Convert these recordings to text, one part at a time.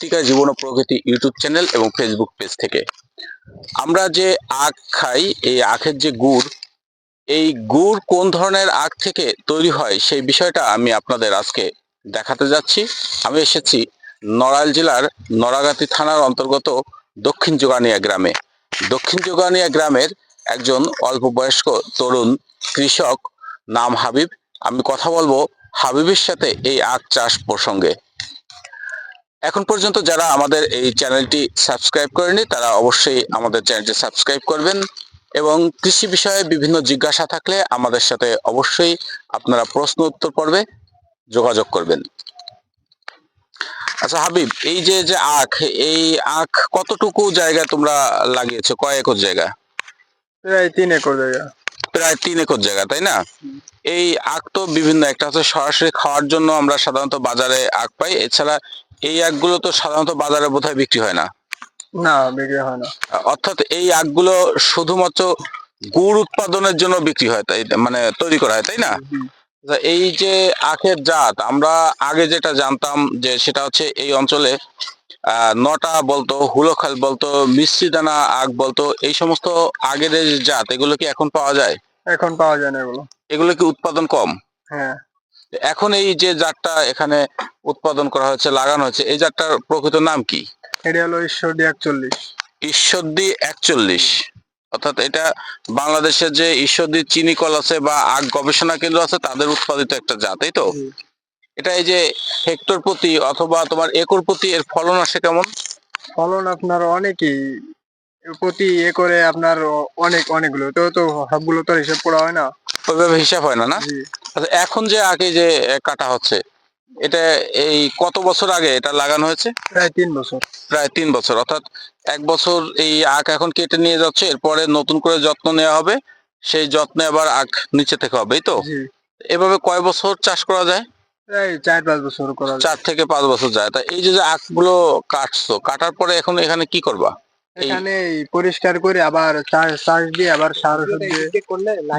মৃত্তিকা জীবন প্রকৃতি ইউটিউব চ্যানেল এবং ফেসবুক পেজ থেকে। আমরা যে আখ খাই, এই আখের যে গুড়, এই গুড় কোন ধরনের আখ থেকে তৈরি হয় সেই বিষয়টা আমি আপনাদের আজকে দেখাতে যাচ্ছি। আমি এসেছি নড়াইল জেলার নড়াগাতি থানার অন্তর্গত দক্ষিণ যোগানিয়া গ্রামে। দক্ষিণ যোগানিয়া গ্রামের একজন অল্প বয়স্ক তরুণ কৃষক, নাম হাবিব। আমি কথা বলব হাবিবের সাথে এই আখ চাষ প্রসঙ্গে। এখন পর্যন্ত যারা আমাদের এই চ্যানেলটি সাবস্ক্রাইব করেনি তারা অবশ্যই আমাদের চ্যানেলটি সাবস্ক্রাইব করবেন এবং কৃষি বিষয়ে বিভিন্ন জিজ্ঞাসা থাকলে আমাদের সাথে অবশ্যই আপনারা প্রশ্ন উত্তর পর্বে যোগাযোগ করবেন। আচ্ছা হাবিব এই যে যে আখ এই আখ কতটুকু জায়গা তোমরা লাগিয়েছো? কয় একর জায়গা? প্রায় তিন একর জায়গা। প্রায় তিন একর জায়গা তাই না? এই আখ তো বিভিন্ন একটা হচ্ছে সরাসরি খাওয়ার জন্য আমরা সাধারণত বাজারে আখ পাই। এছাড়া এই আখগুলো তো সাধারণত বাজারে বোধহয় বিক্রি হয় না। না বিক্রি হয় না। অর্থাৎ এই আখগুলো শুধুমাত্র গুড় উৎপাদনের জন্য বিক্রি হয় তাই মানে তৈরি করা হয় তাই না? এই যে আখের জাত আমরা আগে যেটা জানতাম যে সেটা হচ্ছে এই অঞ্চলে আহ, নটা বলতো হুলোখাল বলতো মিষ্টি দানা আখ বলতো এই সমস্ত আগের যে জাত এগুলো কি এখন পাওয়া যায়? এখন পাওয়া যায় না এগুলো। এগুলো কি উৎপাদন কম? হ্যাঁ। এখন এই যে জাতটা এখানে উৎপাদন করা হয়েছে লাগানো হয়েছে এই জাতটার প্রকৃত নাম কি? এটা হলো ঈশ্বরদী একচল্লিশ। ঈশ্বরদী একচল্লিশ। অর্থাৎ এটা বাংলাদেশের যে ঈশ্বরদী চিনি কল আছে বা আখ গবেষণা কেন্দ্র আছে তাদের উৎপাদিত একটা জাত তাই তো? এটা এই যে হেক্টর প্রতি অথবা তোমার একর প্রতি এর ফলন আসে কেমন? ফলন আপনার অনেকই প্রতি একরে আপনার অনেক অনেকগুলো তো তো সবগুলো তো হিসেব করা হয় না। ওইভাবে হিসাব হয় না না? আচ্ছা এখন যে আগে যে কাটা হচ্ছে এটা এই কত বছর আগে এটা লাগানো হয়েছে? প্রায় তিন বছর। প্রায় তিন বছর অর্থাৎ এক বছর এই আখ এখন কেটে নিয়ে যাচ্ছে এরপরে নতুন করে যত্ন নেওয়া হবে সেই যত্নে আবার আখ নিচে থেকে হবে তো? এভাবে কয় বছর চাষ করা যায়? প্রায় চার পাঁচ বছর করা চার থেকে পাঁচ বছর যায়। তা এই যে যে আখগুলো কাটছো কাটার পরে এখন এখানে কি করবা? এখানে পরিষ্কার করে আবার চাষ দিয়ে আবার সার ওষুধ দিয়ে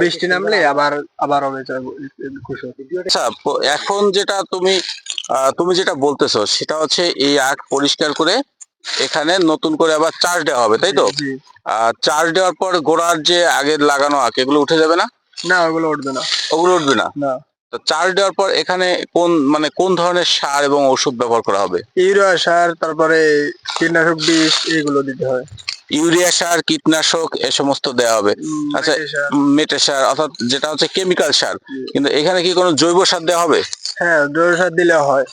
বৃষ্টি নামলে আবার আবার হবে আচ্ছা এখন যেটা তুমি আহ, তুমি যেটা বলতেছো সেটা হচ্ছে এই আখ পরিষ্কার করে এখানে নতুন করে আবার চার্জ দেওয়া হবে তাই তো? আর চার্জ দেওয়ার পর গোড়ার যে আগের লাগানো আখ এগুলো উঠে যাবে না? না ওগুলো উঠবে না। ওগুলো উঠবে না? না। তো চার্জ দেওয়ার পর এখানে কোন মানে কোন ধরনের সার এবং ওষুধ ব্যবহার করা হবে? ইউরিয়া সার তারপরে কীটনাশক বিষ এগুলো দিতে হয়। ইউরিয়া সার কীটনাশক এ সমস্ত দেওয়া হবে। আচ্ছা, মেটে সার অর্থাৎ যেটা হচ্ছে কেমিক্যাল সার। কিন্তু এখানে কি কোনো জৈব সার দেওয়া হবে? হ্যাঁ জৈব সার দিলে হয়।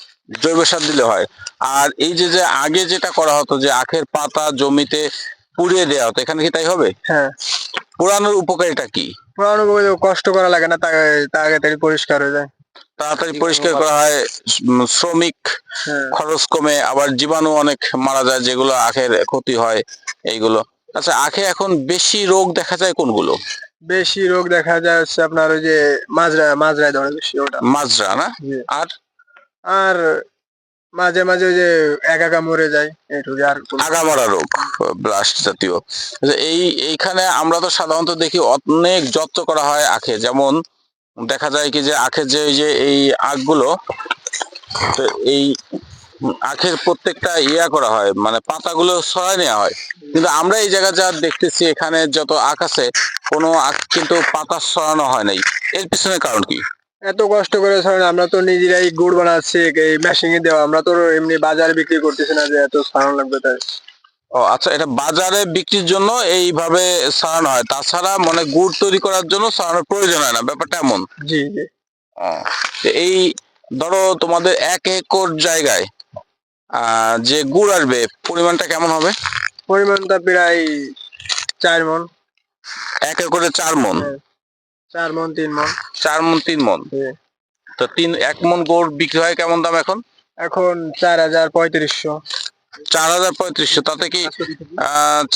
জৈব সার দিলে হয়। আর এই যে যে আগে যেটা করা হতো যে আখের পাতা জমিতে পুড়িয়ে দেওয়া হতো এখানে কি তাই হবে? হ্যাঁ। পোড়ানোর উপকারিতা কি? পুরানো বই কষ্ট করা লাগে না তাকে পরিষ্কার হয়ে যায়। তাড়াতাড়ি পরিষ্কার করা হয় শ্রমিক হ্যাঁ। খরচ কমে আবার জীবাণু অনেক মারা যায় যেগুলো আখের ক্ষতি হয় এইগুলো। আচ্ছা আখে এখন বেশি রোগ দেখা যায় কোনগুলো? বেশি রোগ দেখা যায় হচ্ছে আপনার ওই যে মাজরা মাজরায় ধরে বেশি ওটা। মাজরা না। আর? আর মাঝে মাঝে ওই যে একা একা মরে যায় আর আগামরা রোগ ব্লাস্ট জাতীয়। আচ্ছা, এই এইখানে আমরা তো সাধারণত দেখি অনেক যত্ন করা হয় আখে যেমন দেখা যায় কি যে আখের যে যে এই আখগুলো এই আখের প্রত্যেকটা ইয়া করা হয় মানে পাতাগুলো সরাই নেওয়া হয়। কিন্তু আমরা এই জায়গা যা দেখতেছি এখানে যত আখ আছে কোনো আখ কিন্তু পাতা সরানো হয় নাই। এর পিছনে কারণ কি? এত কষ্ট করে ধরেন আমরা তো নিজেরাই গুড় বানাচ্ছি এই মেশিনে দেওয়া আমরা তো এমনি বাজারে বিক্রি করতেছি না যে এত সারানো লাগবে তাই। ও আচ্ছা এটা বাজারে বিক্রির জন্য এইভাবে সারানো হয়। তাছাড়া মানে গুড় তৈরি করার জন্য সারানোর প্রয়োজন হয় না ব্যাপারটা এমন। জি জি। এই ধরো তোমাদের এক একর জায়গায় যে গুড় আসবে পরিমাণটা কেমন হবে? পরিমাণটা প্রায় চার মন এক একরে চার মন। চার মন তিন মন। চার মন তিন মন? তো তিন এক মন গুড় বিক্রি হয় কেমন দাম এখন? এখন চার হাজার পঁয়ত্রিশশো। চার হাজার পঁয়ত্রিশশো। তাতে কি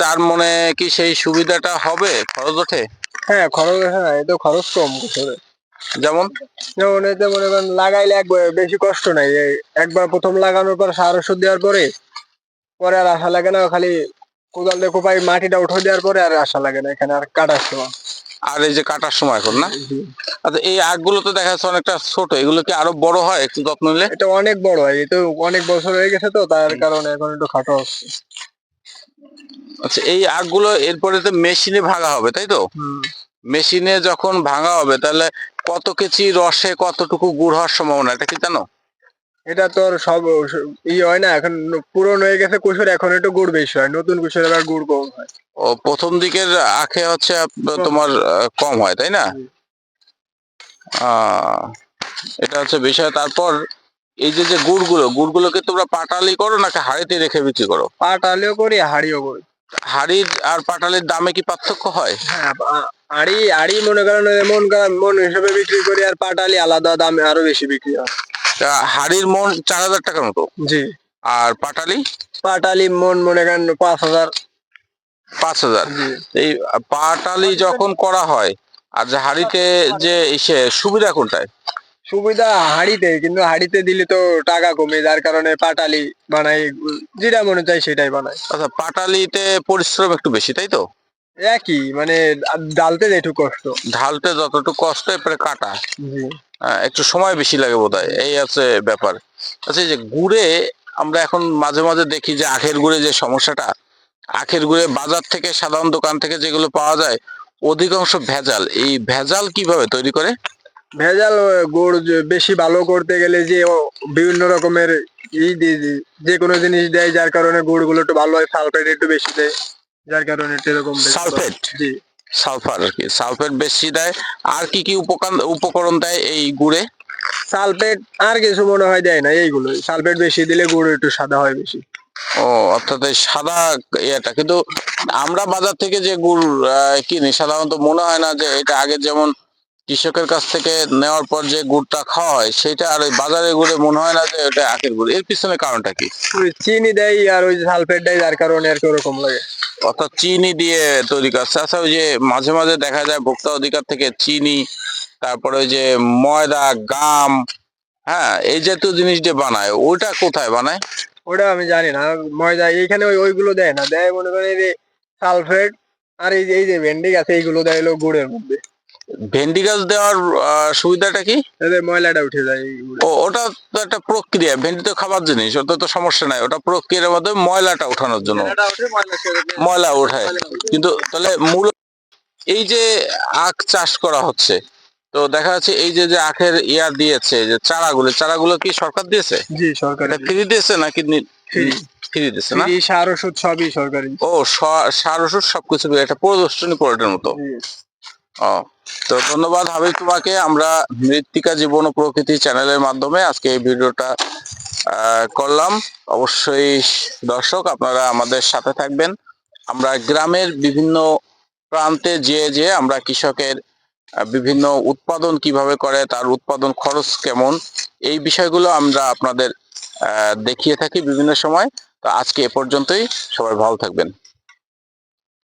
চার মনে কি সেই সুবিধাটা হবে খরচ ওঠে? হ্যাঁ খরচ হ্যাঁ এত খরচ কম করে যেমন? যেমন এতে মনে করেন লাগাইলে একবার বেশি কষ্ট নাই। একবার প্রথম লাগানোর পর সার ওষুধ দেওয়ার পরে পরে আর আশা লাগে না খালি কোদাল দিয়ে কোপাই মাটিটা উঠে দেওয়ার পরে আর আশা লাগে না এখানে আর কাটার সময়। আর এই যে কাটার সময় এখন না? আচ্ছা এই আখগুলো তো দেখা যাচ্ছে অনেকটা ছোট এগুলো কি আরও বড় হয় একটু যত্ন নিলে? এটা অনেক বড় হয় তো অনেক বছর হয়ে গেছে তো তার কারণে এখন একটু খাটো হচ্ছে আচ্ছা এই আখগুলো এরপরে তো মেশিনে ভাঙা হবে তাই তো। মেশিনে যখন ভাঙা হবে তাহলে কত কেজি রসে কতটুকু গুড় হওয়ার সম্ভাবনা এটা কি জানো? এটা তোর সব ই হয় না এখন পুরনো হয়ে গেছে কুসুর এখন একটু গুড় বেশি হয় নতুন কুসুর আবার গুড় কম হয়। ও প্রথম দিকের আখে হচ্ছে তোমার কম হয় তাই না? এটা হচ্ছে বিষয় তারপর এই যে যে গুড়গুলো গুড়গুলোকে তোমরা পাটালি করো নাকি হাড়িতে রেখে বিক্রি করো? পাটালিও করি হাড়িও করি। হাড়ির আর পাটালির দামে কি পার্থক্য হয়? হ্যাঁ আড়ি আড়ি মনে করেন মন মন হিসেবে বিক্রি করি আর পাটালি আলাদা দামে আরও বেশি বিক্রি হয়। হাড়ির মন চার হাজার টাকার মতো। জি। আর পাটালি? পাটালি মন মনে করেন পাঁচ হাজার। পাঁচ হাজার। এই পাটালি যখন করা হয় আর যে হাড়িতে যে ইসে সুবিধা কোনটায়? সুবিধা হাড়িতে কিন্তু হাড়িতে দিলে তো টাকা কমে যার কারণে পাটালি বানাই যেটা মনে চাই সেটাই বানাই আচ্ছা পাটালিতে পরিশ্রম একটু বেশি তাই তো? একই মানে ডালতে একটু কষ্ট। ঢালতে যতটুকু কষ্ট এরপরে কাটা। জি। একটু সময় বেশি লাগে বোধহয়। এই আছে ব্যাপার। আচ্ছা এই যে গুড়ে আমরা এখন মাঝে মাঝে দেখি যে আখের গুড়ে যে সমস্যাটা আখের গুড়ে বাজার থেকে সাধারণ দোকান থেকে যেগুলো পাওয়া যায় অধিকাংশ ভেজাল। এই ভেজাল কীভাবে তৈরি করে? ভেজাল গুড় বেশি ভালো করতে গেলে যে বিভিন্ন রকমের ই যে কোনো জিনিস দেয় যার কারণে গুড়গুলো একটু ভালো হয় সালফেট একটু বেশি দেয় যার কারণে একটু এরকম সালফেট জি। সালফার আর কি। সালফেট বেশি দেয়। আর কি কি উপকরণ উপকরণ দেয় এই গুড়ে? সালফেট আর কিছু মনে হয় দেয় না এইগুলো। সালফেট বেশি দিলে গুড় একটু সাদা হয় বেশি। ও অর্থাৎ এই সাদা ইয়েটা। কিন্তু আমরা বাজার থেকে যে গুড় কিনি সাধারণত মনে হয় না যে এটা আগে যেমন কৃষকের কাছ থেকে নেওয়ার পর যে গুড়টা খাওয়া হয় সেটা আর ওই বাজারে গুড়ে মনে হয় না যে এটা আখের গুড়। এর পিছনে কারণটা কি? চিনি দেয় আর ওই সালফেট দেয় যার কারণে আর কি ওরকম লাগে। অর্থাৎ চিনি দিয়ে তৈরি করা। ওই যে মাঝে মাঝে দেখা যায় ভোক্তা অধিকার থেকে চিনি, তারপরে যে ময়দা, গাম হ্যাঁ এই জাতীয় জিনিস দিয়ে বানায়। ওইটা কোথায় বানায়? ওটা আমি জানি না। ময়দা এইখানে ওই ওইগুলো দেয় না। দেয় মনে করেন সালফেট আর এই যে এই যে ভেন্ডি আছে এইগুলো দেয় গুড়ের মধ্যে। ভেন্ডি গাছ দেওয়ার সুবিধাটা কি? ময়লাটা উঠে যায় ও ওটা তো একটা প্রক্রিয়া ভেন্ডি তো খাবার জিনিস ওটা তো সমস্যা নাই ওটা প্রক্রিয়ার মধ্যে ময়লাটা উঠানোর জন্য। ময়লা ওঠায়। কিন্তু তাহলে মূল এই যে আখ চাষ করা হচ্ছে তো দেখা যাচ্ছে এই যে যে আখের ইয়া দিয়েছে যে চারাগুলো চারাগুলো কি সরকার দিয়েছে? জি সরকারি ফ্রি দিয়েছে নাকি। ফ্রি। দিয়েছে না? সার ওষুধ সবই সরকারি। ও সার ওষুধ সবকিছু একটা প্রদর্শনী পড়ার মতো। ও, তো ধন্যবাদ হাবিব তোমাকে। আমরা মৃত্তিকা জীবন ও প্রকৃতি চ্যানেলের মাধ্যমে আজকে এই ভিডিওটা করলাম। অবশ্যই দর্শক আপনারা আমাদের সাথে থাকবেন। আমরা গ্রামের বিভিন্ন প্রান্তে যেয়ে যেয়ে আমরা কৃষকের বিভিন্ন উৎপাদন কীভাবে করে, তার উৎপাদন খরচ কেমন, এই বিষয়গুলো আমরা আপনাদের দেখিয়ে থাকি বিভিন্ন সময়। তো আজকে এ পর্যন্তই। সবাই ভালো থাকবেন।